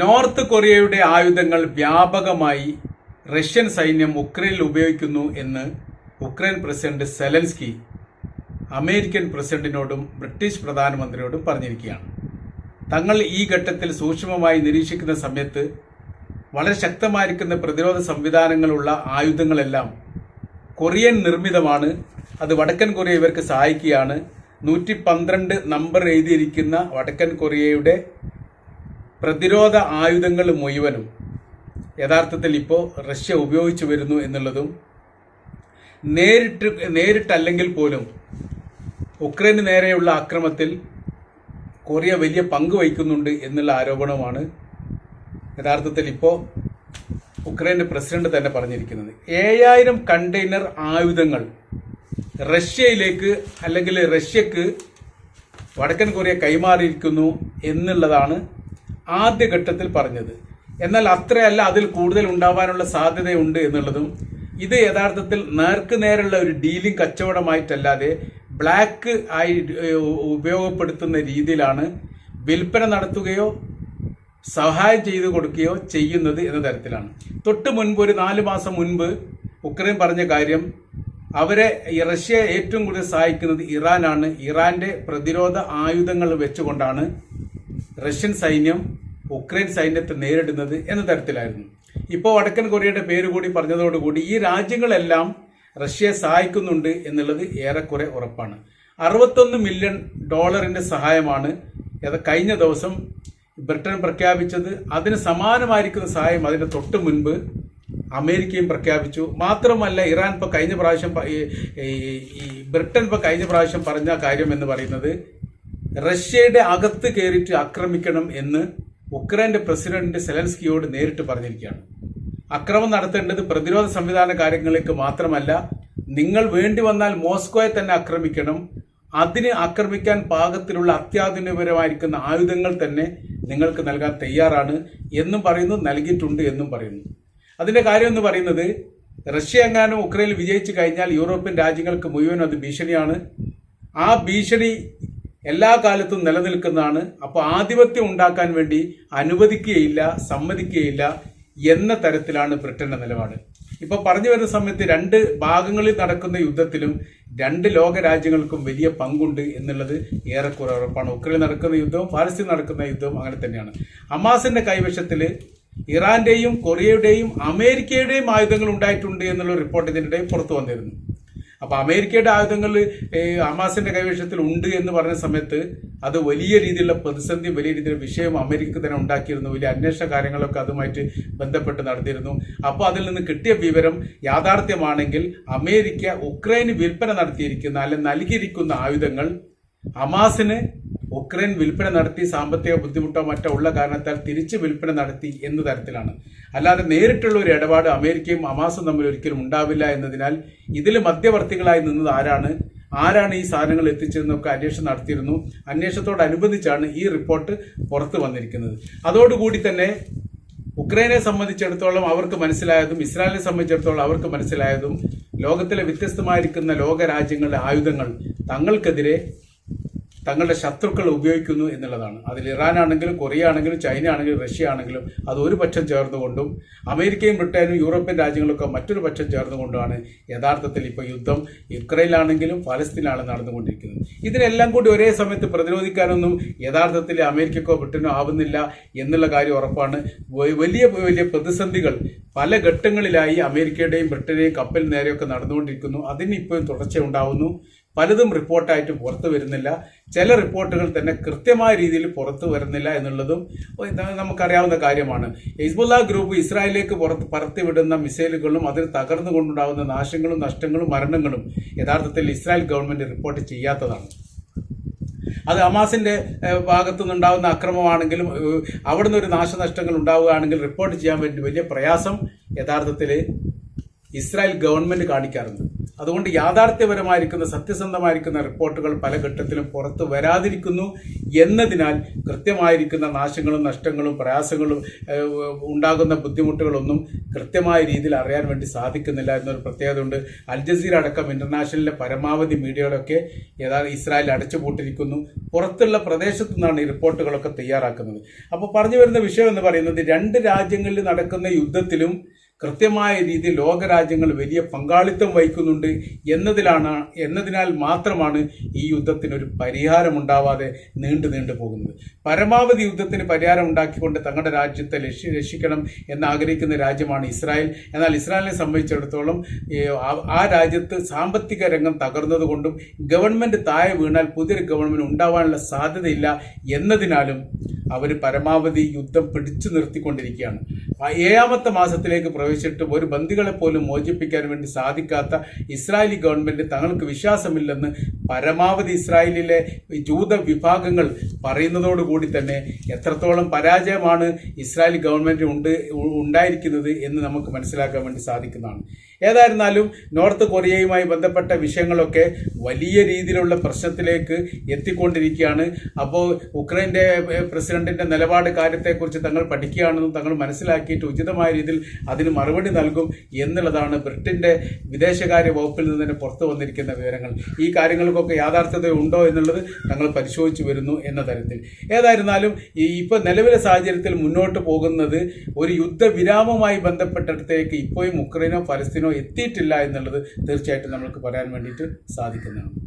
North കൊറിയയുടെ ആയുധങ്ങൾ വ്യാപകമായി റഷ്യൻ സൈന്യം ഉക്രൈനിൽ ഉപയോഗിക്കുന്നു എന്ന് ഉക്രൈൻ പ്രസിഡന്റ് സെലൻസ്കി അമേരിക്കൻ പ്രസിഡന്റിനോടും ബ്രിട്ടീഷ് പ്രധാനമന്ത്രിയോടും പറഞ്ഞിരിക്കുകയാണ്. തങ്ങൾ ഈ ഘട്ടത്തിൽ സൂക്ഷ്മമായി നിരീക്ഷിക്കുന്ന സമയത്ത് വളരെ ശക്തമായിരിക്കുന്ന പ്രതിരോധ സംവിധാനങ്ങളുള്ള ആയുധങ്ങളെല്ലാം കൊറിയൻ നിർമ്മിതമാണ്. അത് വടക്കൻ കൊറിയ ഇവർക്ക് സഹായിക്കുകയാണ്. നൂറ്റി പന്ത്രണ്ട് നമ്പർ എഴുതിയിരിക്കുന്ന വടക്കൻ കൊറിയയുടെ പ്രതിരോധ ആയുധങ്ങൾ മുഴുവനും യഥാർത്ഥത്തിൽ ഇപ്പോൾ റഷ്യ ഉപയോഗിച്ചു വരുന്നു എന്നുള്ളതും നേരിട്ട് നേരിട്ടല്ലെങ്കിൽ പോലും ഉക്രൈന് നേരെയുള്ള ആക്രമത്തിൽ കൊറിയ വലിയ പങ്ക് വഹിക്കുന്നുണ്ട് എന്നുള്ള ആരോപണമാണ് യഥാർത്ഥത്തിൽ ഇപ്പോൾ ഉക്രൈന്റെ പ്രസിഡന്റ് തന്നെ പറഞ്ഞിരിക്കുന്നത്. ഏഴായിരം കണ്ടെയ്നർ ആയുധങ്ങൾ റഷ്യയിലേക്ക് അല്ലെങ്കിൽ റഷ്യക്ക് വടക്കൻ കൊറിയ കൈമാറിയിരിക്കുന്നു എന്നുള്ളതാണ് ആദ്യഘട്ടത്തിൽ പറഞ്ഞത്. എന്നാൽ അത്രയല്ല അതിൽ കൂടുതൽ ഉണ്ടാവാനുള്ള സാധ്യതയുണ്ട് എന്നുള്ളതും ഇത് യഥാർത്ഥത്തിൽ നേർക്കുനേരുള്ള ഒരു ഡീലിംഗ് കച്ചവടമായിട്ടല്ലാതെ ബ്ലാക്ക് ആയി ഉപയോഗപ്പെടുത്തുന്ന രീതിയിലാണ് വിൽപ്പന നടത്തുകയോ സഹായം ചെയ്തു കൊടുക്കുകയോ ചെയ്യുന്നത് എന്ന തരത്തിലാണ്. തൊട്ട് മുൻപ് ഒരു നാല് മാസം മുൻപ് ഉക്രൈൻ പറഞ്ഞ കാര്യം അവരെ റഷ്യ ഏറ്റവും കൂടുതൽ സഹായിക്കുന്നത് ഇറാനാണ്. ഇറാന്റെ പ്രതിരോധ ആയുധങ്ങൾ വെച്ചുകൊണ്ടാണ് റഷ്യൻ സൈന്യം ഉക്രൈൻ സൈന്യത്തെ നേരിടുന്നത് എന്ന തരത്തിലായിരുന്നു. ഇപ്പോൾ വടക്കൻ കൊറിയയുടെ പേര് കൂടി പറഞ്ഞതോടുകൂടി ഈ രാജ്യങ്ങളെല്ലാം റഷ്യയെ സഹായിക്കുന്നുണ്ട് എന്നുള്ളത് ഏറെക്കുറെ ഉറപ്പാണ്. അറുപത്തൊന്ന് മില്യൺ ഡോളറിന്റെ സഹായമാണ്. കഴിഞ്ഞ ദിവസം ബ്രിട്ടൻ പ്രഖ്യാപിച്ചത്. അതിന് സമാനമായിരിക്കുന്ന സഹായം അതിന്റെ തൊട്ട് മുൻപ് അമേരിക്കയും പ്രഖ്യാപിച്ചു. മാത്രമല്ല ഇറാൻ ഇപ്പൊ കഴിഞ്ഞ പ്രാവശ്യം ഈ ബ്രിട്ടൻ ഇപ്പൊ കഴിഞ്ഞ പ്രാവശ്യം പറഞ്ഞ കാര്യം എന്ന് പറയുന്നത് റഷ്യയുടെ അകത്ത് കയറിയിട്ട് ആക്രമിക്കണം എന്ന് ഉക്രൈന്റെ പ്രസിഡന്റ് സെലൻസ്കിയോട് നേരിട്ട് പറഞ്ഞിരിക്കുകയാണ്. അക്രമം നടത്തേണ്ടത് പ്രതിരോധ സംവിധാന കാര്യങ്ങളിലേക്ക് മാത്രമല്ല നിങ്ങൾ വേണ്ടി വന്നാൽ മോസ്കോയെ തന്നെ ആക്രമിക്കണം. അതിനെ ആക്രമിക്കാൻ പാകത്തിലുള്ള അത്യാധുനികപരമായിരിക്കുന്ന ആയുധങ്ങൾ തന്നെ നിങ്ങൾക്ക് നൽകാൻ തയ്യാറാണ് എന്നും പറയുന്നു നൽകിയിട്ടുണ്ട് എന്നും പറയുന്നു. അതിന്റെ കാര്യം എന്ന് പറയുന്നത് റഷ്യ എങ്ങാനും ഉക്രൈനിൽ വിജയിച്ചു കഴിഞ്ഞാൽ യൂറോപ്യൻ രാജ്യങ്ങൾക്ക് മുഴുവൻ അത് ഭീഷണിയാണ്. ആ ഭീഷണി എല്ലാ കാലത്തും നിലനിൽക്കുന്നതാണ്. അപ്പോൾ ആധിപത്യം ഉണ്ടാക്കാൻ വേണ്ടി അനുവദിക്കുകയില്ല സമ്മതിക്കുകയില്ല എന്ന തരത്തിലാണ് ബ്രിട്ടന്റെ നിലപാട്. ഇപ്പൊ പറഞ്ഞു വരുന്ന സമയത്ത് രണ്ട് ഭാഗങ്ങളിൽ നടക്കുന്ന യുദ്ധത്തിലും രണ്ട് ലോക രാജ്യങ്ങൾക്കും വലിയ പങ്കുണ്ട് എന്നുള്ളത് ഏറെക്കുറെ ഉറപ്പാണ്. ഉക്രൈൻ നടക്കുന്ന യുദ്ധവും പാലസ്തീൻ നടക്കുന്ന യുദ്ധവും അങ്ങനെ തന്നെയാണ്. ഹമാസിന്റെ കൈവശത്തിൽ ഇറാന്റെയും കൊറിയയുടെയും അമേരിക്കയുടെയും ആയുധങ്ങൾ ഉണ്ടായിട്ടുണ്ട് എന്നുള്ള റിപ്പോർട്ട് ഇതിനിടെ പുറത്തു വന്നിരുന്നു. അപ്പൊ അമേരിക്കയുടെ ആയുധങ്ങൾ ഹമാസിന്റെ കൈവശത്തിൽ ഉണ്ട് എന്ന് പറഞ്ഞ സമയത്ത് അത് വലിയ രീതിയിലുള്ള പ്രതിസന്ധി വലിയ രീതിയിലുള്ള വിഷയം അമേരിക്ക തന്നെ ഉണ്ടാക്കിയിരുന്നു. വലിയ അന്വേഷണ കാര്യങ്ങളൊക്കെ അതുമായിട്ട് ബന്ധപ്പെട്ട് നടത്തിയിരുന്നു. അപ്പോൾ അതിൽ നിന്ന് കിട്ടിയ വിവരം യാഥാർത്ഥ്യമാണെങ്കിൽ അമേരിക്ക ഉക്രൈന് വിൽപ്പന നടത്തിയിരിക്കുന്ന അല്ലെങ്കിൽ നൽകിയിരിക്കുന്ന ആയുധങ്ങൾ ഹമാസിന് ഉക്രൈൻ വിൽപ്പന നടത്തി സാമ്പത്തിക ബുദ്ധിമുട്ടോ മറ്റോ ഉള്ള കാരണത്താൽ തിരിച്ച് വിൽപ്പന നടത്തി എന്ന തരത്തിലാണ്. അല്ലാതെ നേരിട്ടുള്ള ഒരു ഇടപാട് അമേരിക്കയും അമാസും തമ്മിൽ ഒരിക്കലും ഉണ്ടാവില്ല എന്നതിനാൽ ഇതിൽ മധ്യവർത്തികളായി നിന്നത് ആരാണ്? ആരാണ് ഈ സാധനങ്ങൾ എത്തിച്ചതെന്നൊക്കെ അന്വേഷണം നടത്തിയിരുന്നു. അന്വേഷണത്തോടനുബന്ധിച്ചാണ് ഈ റിപ്പോർട്ട് പുറത്തു വന്നിരിക്കുന്നത്. അതോടുകൂടി തന്നെ ഉക്രൈനെ സംബന്ധിച്ചിടത്തോളം അവർക്ക് മനസ്സിലായതും ഇസ്രായേലിനെ സംബന്ധിച്ചിടത്തോളം അവർക്ക് മനസ്സിലായതും ലോകത്തിലെ വ്യത്യസ്തമായിരിക്കുന്ന ലോകരാജ്യങ്ങളുടെ ആയുധങ്ങൾ തങ്ങൾക്കെതിരെ തങ്ങളുടെ ശത്രുക്കൾ ഉപയോഗിക്കുന്നു എന്നുള്ളതാണ്. അതിൽ ഇറാൻ ആണെങ്കിലും കൊറിയ ആണെങ്കിലും ചൈന ആണെങ്കിലും റഷ്യ ആണെങ്കിലും അത് ഒരു പക്ഷം ചേർന്നുകൊണ്ടും അമേരിക്കയും ബ്രിട്ടനും യൂറോപ്യൻ രാജ്യങ്ങളൊക്കെ മറ്റൊരു പക്ഷം ചേർന്നുകൊണ്ടാണ് യഥാർത്ഥത്തിൽ ഇപ്പോൾ യുദ്ധം യുക്രൈനിലാണെങ്കിലും ഫലസ്തീനിലാണ് നടന്നുകൊണ്ടിരിക്കുന്നത്. ഇതിനെല്ലാം കൂടി ഒരേ സമയത്ത് പ്രതിരോധിക്കാനൊന്നും യഥാർത്ഥത്തിൽ അമേരിക്കക്കോ ബ്രിട്ടനോ ആവുന്നില്ല എന്നുള്ള കാര്യം ഉറപ്പാണ്. വലിയ വലിയ പ്രതിസന്ധികൾ പല ഘട്ടങ്ങളിലായി അമേരിക്കയുടെയും ബ്രിട്ടനെയും കപ്പൽ നേരെയൊക്കെ നടന്നുകൊണ്ടിരിക്കുന്നു. അതിന് ഇപ്പോഴും തുടർച്ച ഉണ്ടാവുന്നു പലതും റിപ്പോർട്ടായിട്ട് പുറത്തു വരുന്നില്ല. ചില റിപ്പോർട്ടുകൾ തന്നെ കൃത്യമായ രീതിയിൽ പുറത്തു വരുന്നില്ല എന്നുള്ളതും നമുക്കറിയാവുന്ന കാര്യമാണ്. ഹിസ്ബുല്ല ഗ്രൂപ്പ് ഇസ്രായേലിലേക്ക് പുറത്ത് പറത്തിവിടുന്ന മിസൈലുകളും അതിൽ തകർന്നുകൊണ്ടുണ്ടാകുന്ന നാശങ്ങളും നഷ്ടങ്ങളും മരണങ്ങളും യഥാർത്ഥത്തിൽ ഇസ്രായേൽ ഗവൺമെന്റ് റിപ്പോർട്ട് ചെയ്യാത്തതാണ്. അത് ഹമാസിന്റെ ഭാഗത്തു നിന്നുണ്ടാകുന്ന അക്രമമാണെങ്കിലും അവിടുന്ന് ഒരു നാശനഷ്ടങ്ങൾ ഉണ്ടാവുകയാണെങ്കിൽ റിപ്പോർട്ട് ചെയ്യാൻ വേണ്ടി വലിയ പ്രയാസം യഥാർത്ഥത്തിൽ ഇസ്രായേൽ ഗവൺമെന്റ് കാണിക്കാറുണ്ട്. അതുകൊണ്ട് യാഥാർത്ഥ്യപരമായിരിക്കുന്ന സത്യസന്ധമായിരിക്കുന്ന റിപ്പോർട്ടുകൾ പല ഘട്ടത്തിലും പുറത്തു വരാതിരിക്കുന്നു എന്നതിനാൽ കൃത്യമായിരിക്കുന്ന നാശങ്ങളും നഷ്ടങ്ങളും പ്രയാസങ്ങളും ഉണ്ടാകുന്ന ബുദ്ധിമുട്ടുകളൊന്നും കൃത്യമായ രീതിയിൽ അറിയാൻ വേണ്ടി സാധിക്കുന്നില്ല എന്നൊരു പ്രത്യേകത ഉണ്ട് അൽ ജസീറ അടക്കം ഇന്റർനാഷണലിലെ പരമാവധി മീഡിയകളൊക്കെ യഥാർത്ഥ ഇസ്രായേൽ അടച്ചുപൂട്ടിരിക്കുന്നു പുറത്തുള്ള പ്രദേശത്തു നിന്നാണ് ഈ റിപ്പോർട്ടുകളൊക്കെ തയ്യാറാക്കുന്നത്. അപ്പോൾ പറഞ്ഞു വരുന്ന വിഷയം എന്ന് പറയുന്നത് രണ്ട് രാജ്യങ്ങളിൽ നടക്കുന്ന യുദ്ധത്തിലും കൃത്യമായ രീതിയിൽ ലോകരാജ്യങ്ങൾ വലിയ പങ്കാളിത്തം വഹിക്കുന്നുണ്ട് എന്നതിലാണ് എന്നതിനാൽ മാത്രമാണ് ഈ യുദ്ധത്തിനൊരു പരിഹാരമുണ്ടാവാതെ നീണ്ടു നീണ്ടു പോകുന്നത്. പരമാവധി യുദ്ധത്തിന് പരിഹാരം ഉണ്ടാക്കിക്കൊണ്ട് തങ്ങളുടെ രാജ്യത്തെ ലക്ഷ്യ രക്ഷിക്കണം എന്നാഗ്രഹിക്കുന്ന രാജ്യമാണ് ഇസ്രായേൽ. എന്നാൽ ഇസ്രായേലിനെ സംബന്ധിച്ചിടത്തോളം ആ- രാജ്യത്ത് സാമ്പത്തിക രംഗം തകർന്നതുകൊണ്ടും ഗവൺമെന്റ് താഴെ വീണാൽ പുതിയൊരു ഗവൺമെന്റ് ഉണ്ടാവാനുള്ള സാധ്യതയില്ല എന്നതിനാലും അവർ പരമാവധി യുദ്ധം പിടിച്ചു നിർത്തിക്കൊണ്ടിരിക്കുകയാണ്. ഏഴാമത്തെ മാസത്തിലേക്ക് പ്രവേശിച്ചിട്ട് ഒരു ബന്ദികളെ പോലും മോചിപ്പിക്കാൻ വേണ്ടി സാധിക്കാത്ത ഇസ്രായേലി ഗവൺമെന്റ് തങ്ങൾക്ക് വിശ്വാസമില്ലെന്ന് പരമാവധി ഇസ്രായേലിലെ ജൂത വിഭാഗങ്ങൾ പറയുന്നതോടുകൂടി തന്നെ എത്രത്തോളം പരാജയമാണ് ഇസ്രായേലി ഗവൺമെന്റ് ഉണ്ട് ഉണ്ടായിരിക്കുന്നത് എന്ന് നമുക്ക് മനസ്സിലാക്കാൻ വേണ്ടി സാധിക്കുന്നതാണ്. ഏതായിരുന്നാലും നോർത്ത് കൊറിയയുമായി ബന്ധപ്പെട്ട വിഷയങ്ങളൊക്കെ വലിയ രീതിയിലുള്ള പ്രശ്നത്തിലേക്ക് എത്തിക്കൊണ്ടിരിക്കുകയാണ്. അപ്പോൾ ഉക്രൈന്റെ ഏഹ്, പ്രസിഡന്റിന്റെ നിലപാട് കാര്യത്തെക്കുറിച്ച് തങ്ങൾ പഠിക്കുകയാണെന്നും തങ്ങൾ മനസ്സിലാക്കിയിട്ട് ഉചിതമായ രീതിയിൽ അതിന് മറുപടി നൽകും എന്നുള്ളതാണ് ബ്രിട്ടന്റെ വിദേശകാര്യ വകുപ്പിൽ നിന്ന് തന്നെ പുറത്തു വന്നിരിക്കുന്ന വിവരങ്ങൾ. ഈ കാര്യങ്ങൾക്കൊക്കെ യാഥാർത്ഥ്യത ഉണ്ടോ എന്നുള്ളത് തങ്ങൾ പരിശോധിച്ചു വരുന്നു എന്ന തരത്തിൽ. ഏതായിരുന്നാലും ഈ ഇപ്പൊ നിലവിലെ സാഹചര്യത്തിൽ മുന്നോട്ട് പോകുന്നത് ഒരു യുദ്ധവിരാമവുമായി ബന്ധപ്പെട്ടിടത്തേക്ക് ഇപ്പോഴും ഉക്രൈനോ ഫലസ്തീനോ എത്തിയിട്ടില്ല എന്നുള്ളത് തീർച്ചയായിട്ടും നമ്മൾക്ക് പറയാൻ വേണ്ടിയിട്ട് സാധിക്കുന്നതാണ്.